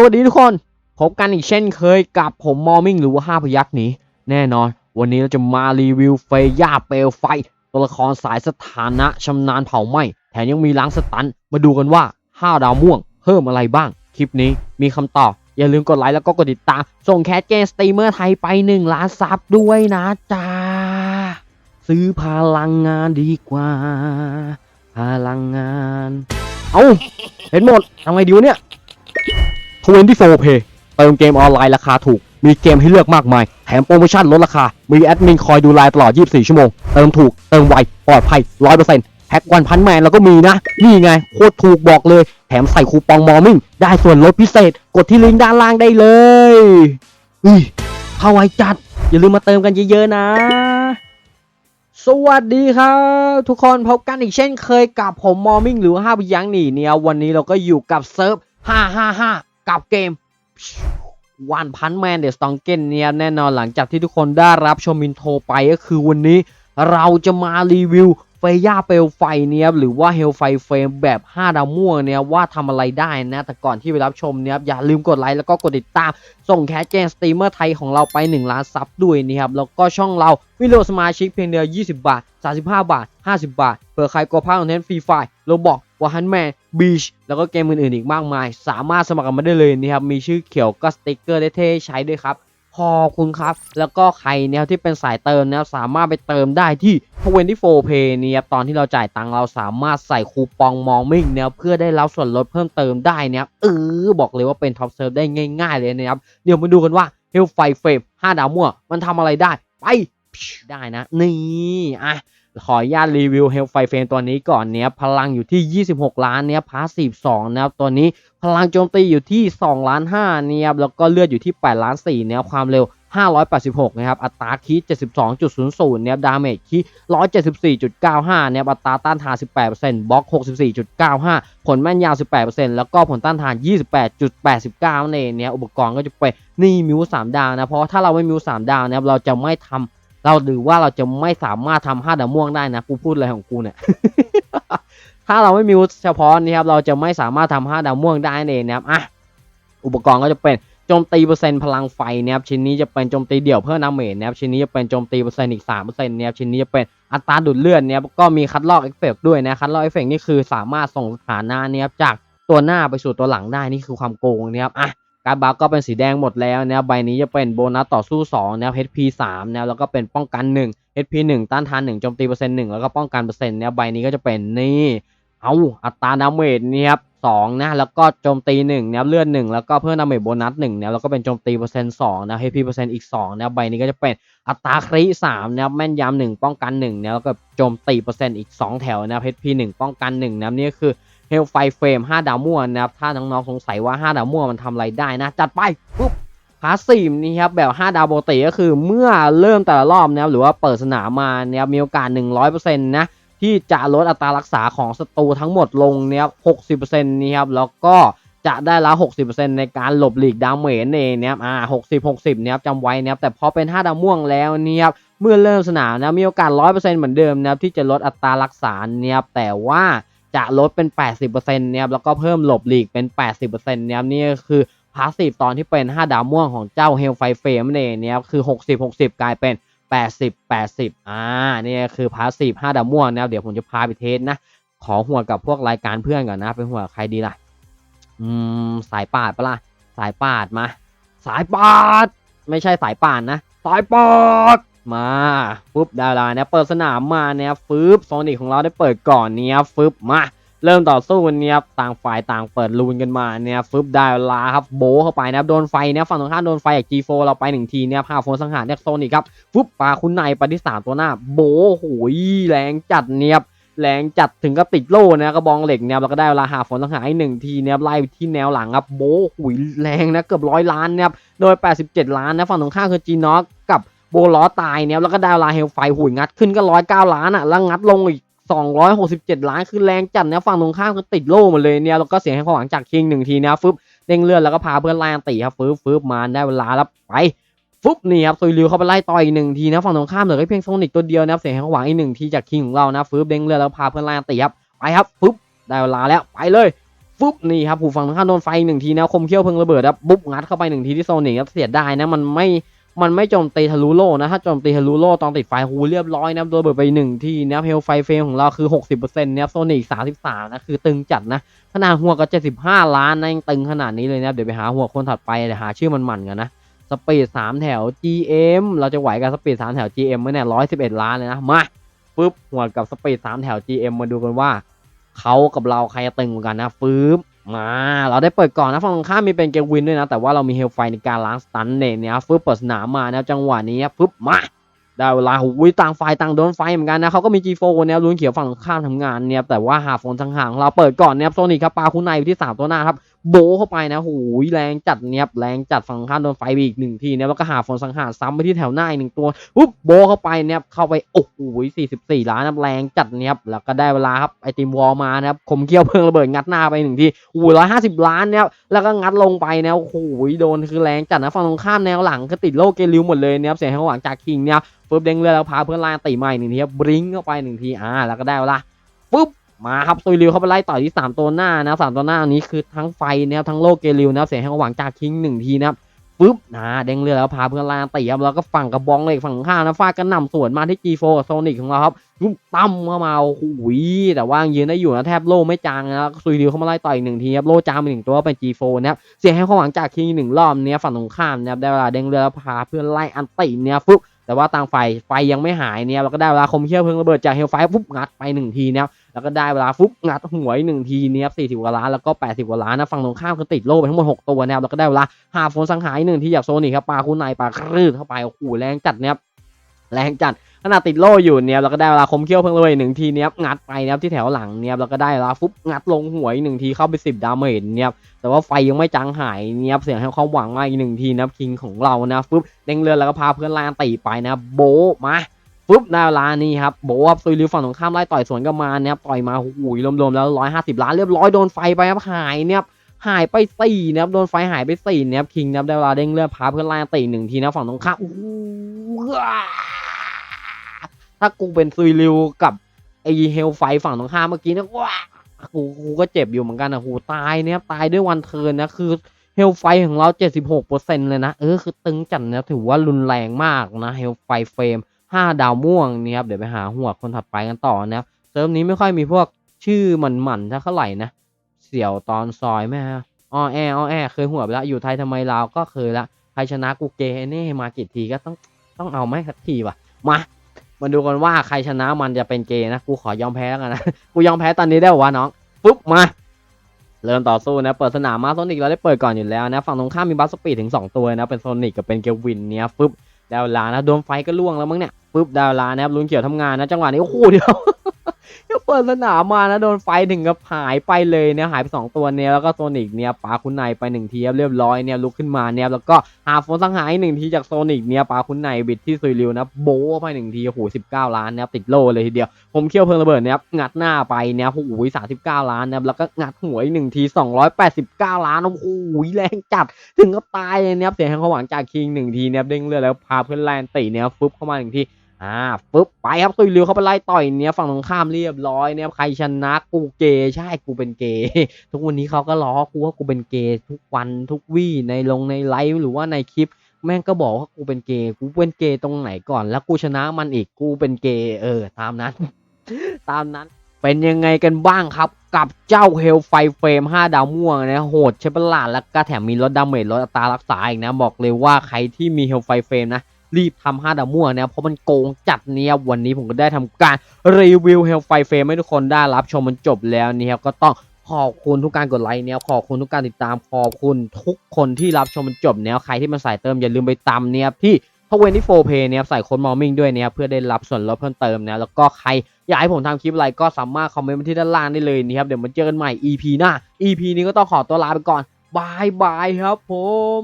สวัสดีทุกคน พบกันอีกเช่นเคยกับผมมอมิงหรือว่าห้าพยักษ์หนี้แน่นอน วันนี้เราจะมารีวิวเฟย่าเปลไฟ ตัวละครสายสถานะชำนาญเผาไหม้แถมยังมีล้างสตัน มาดูกันว่า 5 ดาวม่วง เพิ่มอะไรบ้าง คลิปนี้มีคำตอบ อย่าลืมกดไลค์แล้วก็กดติดตาม ส่งแคสเกมสตรีมเมอร์ไทยไป 1 ล้านซับด้วยนะจ๊ะซื้อพลังงานดีกว่า พลังงาน เอาเห็นหมดทำไงดีวะเนี่ย 24 Pay เติมเกมออนไลน์ราคาถูก มีเกมให้เลือกมากมาย แถมโปรโมชั่นลดราคา มีแอดมินคอยดูไลน์ตลอด 24 ชั่วโมง เติมถูก เติมไว ปลอดภัย 100%แพ็กวันพันแมนแล้วก็มีนะ นี่ไง โคตรถูกบอกเลย แถมใส่คูปองมอร์มิ่ง ได้ส่วนลดพิเศษ กดที่ลิงก์ด้านล่างได้เลยอุ้ยเข้าไวจัด อย่าลืมมาเติมกันเยอะๆนะสวัสดีครับทุกคนพบกันอีกเช่นเคยกับผมมอร์มิ่งหรือห้าพยังหนีเนี่ยวันนี้เราก็อยู่กับเซิร์ฟ 555 กับเกมวันพันแมนเดอะสตองเกนเนี่ยแน่นอนหลังจากที่ทุกคนได้รับชมมินโทรไปก็คือวันนี้เราจะมารีวิวเฟย่าเปลวไฟเนี่ยหรือว่าเฮลไฟเฟรมแบบ 5 ดาวม่วงเนี่ยว่าทำอะไรได้นะ แต่ก่อนที่ไปรับชมเนี่ยอย่าลืมกดไลค์แล้วก็กดติดตาม ส่งแคสเกมสตรีมเมอร์ไทยของเราไป 1 ล้านซับด้วยนะครับ แล้วก็ช่องเราวิโอสมาชิกเพียงเดียว 20 บาท 35 บาท 50 บาทเผื่อใครกลัวพลาดคอนเทนต์ฟรีไฟโรบอก วอฮันแมนบีชแล้วก็เกมอื่นๆอีกมากมาย สามารถสมัครกันมาได้เลยนะครับ มีชื่อเขียวก็สติกเกอร์ได้เท่ใช้ด้วยครับขอบคุณครับ แล้วก็ใครเนี่ยที่เป็นสายเติมนะครับสามารถไปเติมได้ที่24 Pay เนี่ยตอนที่เราจ่ายตังค์เราสามารถใส่คูปองมองมิ่งเนี่ยเพื่อได้รับส่วนลดเพิ่มเติมได้นะครับเออบอกเลยว่าเป็นท็อปเซิร์ฟได้ง่าย ๆ เลยนะครับ เดี๋ยวมาดูกันว่าเฮลไฟเฟรม5ดาวมั่วมันทำอะไรได้ ไปได้นะ นี่อะ ขออนุญาตรีวิวเฮลไฟเฟรมตัวนี้ก่อนเนี่ยพลังอยู่ที่ 26 ล้านเนี่ยพาสซีฟ2นะครับตัวนี้พลังโจมตีอยู่ที่2ล้าน5เนี่ยแล้วก็เลือดอยู่ที่8ล้าน4เนี่ยความเร็ว 586 นะครับ อัตราคี72.00 เนี่ยดาเมจคี174.95 เนี่ยอัตราต้านทาน 18%บล็อก 64.95 ผลแม่นยาว 18%แล้วก็ผลต้านทาน 28.89นั่นเองเนี่ยอุปกรณ์ก็จะเป็นนี่มิว3ดาวนะ เพราะถ้าเราไม่มิว3ดาวนะครับเราจะไม่ทำ เราหรือว่าเราจะไม่สามารถทำ5ดาวม่วงได้นะกูพูดอะไรของกูเนี่ย ถ้าเราไม่มิวเฉพาะนี่ครับ เราจะไม่สามารถทำ5ดาวม่วงได้เองนะครับอะอุปกรณ์ก็จะเป็นโจมตีเปอร์เซ็นต์พลังไฟนะครับชิ้นนี้จะเป็นโจมตีเดี่ยวเพื่อนาเมจนะครับชิ้นนี้จะเป็นโจมตีเปอร์เซ็นต์อีก3เปอร์เซ็นต์นะครับชิ้นนี้จะเป็นอัตราดูดเลือดนะครับก็มีคัดลอกเอฟเฟกด้วยนะคัดลอกเอฟเฟกนี่คือสามารถส่งสถานะนะครับจากตัวหน้าไปสู่ตัวหลังได้นี่คือความโกงนะครับอะ การบัฟก็เป็นสีแดงหมดแล้วนะครับใบนี้จะเป็นโบนัสต่อสู้2นะครับ HP 3นะครับแล้วก็เป็นป้องกัน 1 HP 1 ต้านทาน1โจมตีเปอร์เซ็นต์1แล้วก็ป้องกันเปอร์เซ็นต์นะครับใบนี้ก็จะเป็นนี่เอาอัตราดาเมจเนี่ยครับสองนะแล้วก็โจมตีหนึ่งนะครับเลือดหนึ่งแล้วก็เพิ่มดาเมจโบนัสหนึ่งนะแล้วก็เป็นโจมตีเปอร์เซ็นต์สองนะเฮพีเปอร์เซ็นต์อีกสองนะใบนี้ก็จะเป็นอัตราคริสามนะครับแม่นยำหนึ่งป้องกันหนึ่งนะแล้วก็โจมตีเปอร์เซ็นต์อีกสองแถวนะครับเฮพีหนึ่งป้องกันหนึ่งนะครับนี่ก็คือ เฮลไฟเฟรมห้าดาวม่วนนะครับ ถ้าน้องๆสงสัยว่าห้าดาวม่วมันทำอะไรได้นะ จัดไปปุ๊บพาสซีฟนี่ครับ แบบ 5 ดาวปกติก็คือเมื่อเริ่มแต่ละรอบนะครับหรือว่าเปิดสนามมาเนี่ยมีโอกาส 100%นะที่จะลดอัตรารักษาของศัตรูทั้งหมดลงเนี่ย60%นี่ครับแล้วก็จะได้ละ60%ในการหลบหลีกดาเมจเองเนี่ยอ่า60 60เนี่ยครับจำไว้นะครับแต่พอเป็น 5 ดาวม่วงแล้วเนี่ยครับเมื่อเริ่มสนามนะมีโอกาส 100%เหมือนเดิมนะครับที่จะลดอัตรารักษาเนี่ยครับแต่ว่า จะลดเป็น 80%เนี่ยแล้วก็เพิ่มหลบหลีกเป็น 80%เนี่ยนี่คือพาสซีฟตอนที่เป็น 5 ดาวม่วงของเจ้าเฮลไฟเฟมเองเนี่ยคือ 60 60 กลายเป็น 80 80 อ่านี่คือพาสซีฟ5ดาวม่วงนะเดี๋ยวผมจะพาไปเทสนะ ขอหัวกับพวกรายการเพื่อนก่อนนะไปหัวใครดีล่ะ อืม สายปาดปะล่ะ สายปาดมา สายปาด ไม่ใช่สายป่านนะ สายปาด มาปุ๊บดาราเนี่ยเปิดสนามมาเนี่ยฟึบโซนิกของเราได้เปิดก่อนเนี่ยฟึบมาเริ่มต่อสู้เนี่ยต่างฝ่ายต่างเปิดลูนกันมาเนี่ยฟึบได้เวลาครับโบเข้าไปนะโดนไฟเนี่ยฝั่งตรงข้ามโดนไฟจาก G4 เราไปหนึ่งทีเนี่ยพาโฟนสังหารเนี่ยโซนิกครับฟึบปาคุณนายปที่สามตัวหน้าโบโหยแรงจัดเนี่ยแรงจัดถึงกับติดโล่นะกระบองเหล็กเนี่ยเราก็ได้เวลาหาฝนสังหารอีกหนึ่งทีเนี่ยไล่ที่แนวหลังครับโบหุยแรงนะเกือบร้อยล้านเนี่ยโดย 87 ล้านนะฝั่งตรงข้ามคือจีน็อกกับ โบล้อตายเนี่ยแล้วก็ด้เวลาเฮลไฟหุยงัดขึ้นก็ร้อยเก้าล้านอะแล้วงัดลงอีก267ล้านคือแรงจัดเนะฝั่งตรงข้ามก็ติดโล่หมาเลยเนี่ยแล้วก็เสียงให้ความหวังจากคิงหนึ่งทีนะฟึบเด้งเลือดแล้วก็พาเพื่อนไล่ตีครับฟึบฟึบมาได้เวลาแล้วไปฟึบนี่ครับซุยริวเข้าไปไล่ต่อยอีกหนึ่งทีนะฝั่งตรงข้ามเหลือแค่เพียงโซนิกตัวเดียวนะครับเสียงให้ความหวังอีกหนึ่งทีจากคิงของเรานะฟึบเด้งเลือดแล้วพาเพื่อนไล่ตีครับไปครับฟึบได้เวลาแล้วไปเลยฟึบนี่ครับหูฟังตรงข้ามโดนไฟหนึ่งทีนะคมเขี้ยวเพลิงระเบิดครับบุ๊บงัดเข้าไปหนึ่งทีที่โซนิกครับเสียดายนะมันไม่ มันไม่โจมตีทะลุโลนะ ถ้าโจมตีทะลุโลตอนติดไฟหูเรียบร้อยนะโดนเบิดไปหนึ่งที่นะเฮลไฟเฟรมของเราคือ 60%นะครับโซนิก33 นะ คือตึงจัดนะขนาดหัวก็ 75 ล้านนะยังตึงขนาดนี้เลยนะ เดี๋ยวไปหาหัวคนถัดไปเดี๋ยวหาชื่อมันมันกันนะสปีด3แถว GM เราจะไหวกับสปีด3แถว GM ไหมเนี่ย111ล้านเลยนะ มาปึ๊บหัวกับสปีด3แถว GM มาดูกันว่าเขากับเราใครจะตึงกว่ากันนะฟื้บ มาเราได้เปิดก่อนนะฝั่งตรงข้ามมีเป็นเกวินด้วยนะ แต่ว่าเรามีเฮลไฟในการล้างสตันเนี่ยเนี่ยฟื้บเปิดสนามมานะจังหวะนี้ฟื้บมาได้เวลาหูยต่างฝ่ายต่างโดนไฟเหมือนกันนะเขาก็มี G4 เนี่ยลุ้นเขียวฝั่งตรงข้ามทำงานเนี่ยแต่ว่าหาฟอนทางห่างเราเปิดก่อนเนี่ยโซนิกครับปาคุณนายอยู่ที่ 3 ตัวหน้าครับ โบเข้าไปนะโหยแรงจัดเนี่ยแรงจัดฝั่งข้ามโดนไฟไปอีกหนึ่งทีเนี่ยแล้วก็หาโฟนสังหารซ้ำไปที่แถวหน้าอีกหนึ่งตัวปุ๊บโบเข้าไปเนี่ยเข้าไปโอ้โห44ล้านนะแรงจัดเนี่ยบแล้วก็ได้เวลาครับไอติมวอลมานะครับคมเขี้ยวเพลิงระเบิดงัดหน้าไปหนึ่งทีโอ้โหร้อยห้าสิบล้านเนี่ยแล้วก็งัดลงไปเนี่ยโอ้โหโดนคือแรงจัดนะฝั่งตรงข้ามแนวหลังก็ติดโลเกลิวหมดเลยเนี่ยเสียงข้างหลังจากคิงเนี่ยปุ๊บเด้งเรือแล้วพาเพื่อนไล่ตีใหม่หนึ่งทีครับบริงเข้าไปหนึ่งทีอ่าแล้วก็ได้เวลาปุ๊บ มาครับซุยริวเข้าไปไล่ต่อยที่สามตัวหน้านะสามตัวหน้านี้คือทั้งไฟเนี่ยทั้งโลเกลิวนะครับเสียงข้างหลังจากคิงหนึ่งทีนะครับปุ๊บนะเด้งเรือแล้วพาเพื่อนลานตีครับแล้วก็ฝั่งกระบองเหล็กฝั่งข้างนะฟาดกันหน่ำสวนมาที่ G4 กับโซนิกของเราครับยุบตั้มเข้ามาโอ้โหแต่ว่ายืนได้อยู่นะแทบโล่ไม่จางนะซุยดิวเข้ามาไล่ต่อยหนึ่งทีครับโล่จางไปหนึ่งตัวเป็น G4 นะครับเสียให้ข้าหลังจากคิงหนึ่งรอบเนี้ยฝั่งตรงข้ามนะครับได้เวลาเด้งเรือแล้วพาเพื่อนไล่อันติเนี่ยปุ๊บ แต่ว่าต่างฝ่ายไฟยังไม่หายเนี่ยเราก็ได้เวลาคมเขี้ยวเพลิงระเบิดจากเฮลไฟปุ๊บงัดไปหนึ่งทีเนี่ยแล้วก็ได้เวลาฟุ๊บงัดหวยหนึ่งทีเนี่ยสี่สิบกว่าล้านแล้วก็แปดสิบกว่าล้านนะฝั่งตรงข้ามคือติดโล่ไปทั้งหมดหกตัวนะครับแล้วก็ได้เวลาหาโฟนสังหารหนึ่งที่อยากโซนี่ครับปาคุณนายปาครืดเข้าไปโอ้โหแรงจัดเนี่ยครับแรงจัด ขนาติดโล่อยู่เนี่ยเราก็ได้เวลาคมเขี้ยวเพิ่งเลยหนึ่งทีเนี่ยงัดไปนะครับที่แถวหลังเนี่ยเราก็ได้เวลาฟุบงัดลงหัวอีกหนึ่งทีเข้าไปสิบดาเมจเนี่ยแต่ว่าไฟยังไม่จางหายเนี่ยเสียงให้ความหวังมาอีกหนึ่งทีนะคิงของเรานะฟุบเด้งเรือแล้วก็พาเพื่อนลานตีไปนะโบมาปุ๊บได้เวลานี่ครับโบะครับซุยริวฝั่งตรงข้ามไล่ต่อยสวนกลับมาเนี่ยต่อยมาโอ้โหรวมๆแล้วร้อยห้าสิบล้านเรียบร้อยโดนไฟไปครับหายเนี่ยหายไปสี่นะครับโดนไฟหายไปสี่นะครับคิงนะครับได้เวลาเด้งเลือดพาเพื่อนไล่ตีหนึ่งทีนะฝั่งตรงข้ามโอ้ ถ้ากูเป็นซุยริวกับไอเฮลไฟฝั่งตรงข้ามเมื่อกี้นะว้ากูกูก็เจ็บอยู่เหมือนกันนะกูตายเนี่ยตายด้วยวันเทินนะคือเฮลไฟของเรา 76%เลยนะ เออ คือตึงจัดนะถือว่ารุนแรงมากนะเฮลไฟเฟรม 5 ดาวม่วงเนี่ยครับ เดี๋ยวไปหาหัวคนถัดไปกันต่อนะครับ เซิร์ฟนี้ไม่ค่อยมีพวกชื่อหมันๆเท่าไหร่นะ เสี่ยวตอนซอยไหมฮะอ้อแออ้อแอ เคยหัวไปแล้ว อยู่ไทยทำไมลาก็เคยละ ใครชนะกูเกย์เน่มากี่ทีก็ต้องต้องเอาไหมสักทีว่ะมา มาดูกันว่าใครชนะมันจะเป็นเกย์นะ กูขอยอมแพ้แล้วกันนะ กูยอมแพ้ตอนนี้ได้วะน้องปุ๊บมา เริ่มต่อสู้นะ เปิดสนามมาโซนิกเราได้เปิดก่อนอยู่แล้วนะ ฝั่งตรงข้ามมีบัสสปีดถึง 2 ตัวนะ เป็นโซนิกกับเป็นเกวินเนี่ยปุ๊บดาวลานะโดนไฟก็ล่วงแล้วมั้งเนี่ยปุ๊บดาวลานะครับลุนเขียวทำงานนะจังหวะนี้โอ้โหเดียว เปิดสนามมานะโดนไฟถึงกับหายไปเลยเนี่ยหายไปสองตัวเนี่ยแล้วก็โซนิกเนี่ยปาคุณนายไปหนึ่งทีเรียบร้อยเนี่ยลุกขึ้นมาเนี่ยแล้วก็หาโฟนสังหารอีกหนึ่งทีจากโซนิกเนี่ยปาคุณนายบิดที่ซุยริวนะโบไปหนึ่งทีโอ้โหสิบเก้าล้านเนี่ยติดโลเลยทีเดียวผมเคี่ยวเพลิงระเบิดเนี่ยงัดหน้าไปเนี่ยโอ้โหสามสิบเก้าล้านเนี่ยแล้วก็งัดหัวอีกหนึ่งทีสองร้อยแปดสิบเก้าล้านโอ้โหแรงจัดถึงก็ตายเลยเนี่ยเสียงแห่งความหวังจากคิงหนึ่งทีเนี่ยเด้งเลือดแล้วพาเพื่อนแลนตีเนี่ยฟึบเข้ามาหนึ่งที อ่าปึ๊บไปครับตุยเร็วเข้าไปไล่ต่อยเนี้ยฝั่งตรงข้ามเรียบร้อยเนี่ยใครชนะกูเกย์ใช่กูเป็นเกย์ทุกวันนี้เขาก็ล้อกูว่ากูเป็นเกย์ทุกวันทุกวี่ในลงในไลฟ์หรือว่าในคลิป แม่งก็บอกว่ากูเป็นเกย์กูเป็นเกย์ตรงไหนก่อน แล้วกูชนะมันอีกกูเป็นเกย์เออ ตามนั้น ตามนั้นเป็นยังไงกันบ้างครับกับเจ้าเฮลไฟเฟรม 5 ดาวม่วงนะโหดใช่ปะล่ะแล้วก็แถมมีลดดาเมจลดอัตรารักษาอีกนะ บอกเลยว่าใครที่มีเฮลไฟเฟรมนะ รีบทำ5ดาวมั่วนะเพราะมันโกงจัดเนี่ยวันนี้ผมก็ได้ทำการรีวิวเฮลไฟเฟรมให้ทุกคนได้รับชมมันจบแล้วเนี่ยครับก็ต้องขอบคุณทุกการกดไลค์เนี่ยขอบคุณทุกการติดตามขอบคุณทุกคนที่รับชมมันจบเนี่ยใครที่มันสายเติมอย่าลืมไปตามเนี่ยที่ทเวนที่โฟเพย์เนี่ยใส่โค้ดมอร์มิ่งด้วยเนี่ยเพื่อได้รับส่วนลดเพิ่มเติมนะแล้วก็ใครอยากให้ผมทำคลิปอะไรก็สามารถคอมเมนต์มาที่ด้านล่างได้เลยนะครับเดี๋ยวมาเจอกันใหม่ EP หน้า EP นี้ก็ต้องขอตัวลาไปก่อนบายบายครับผม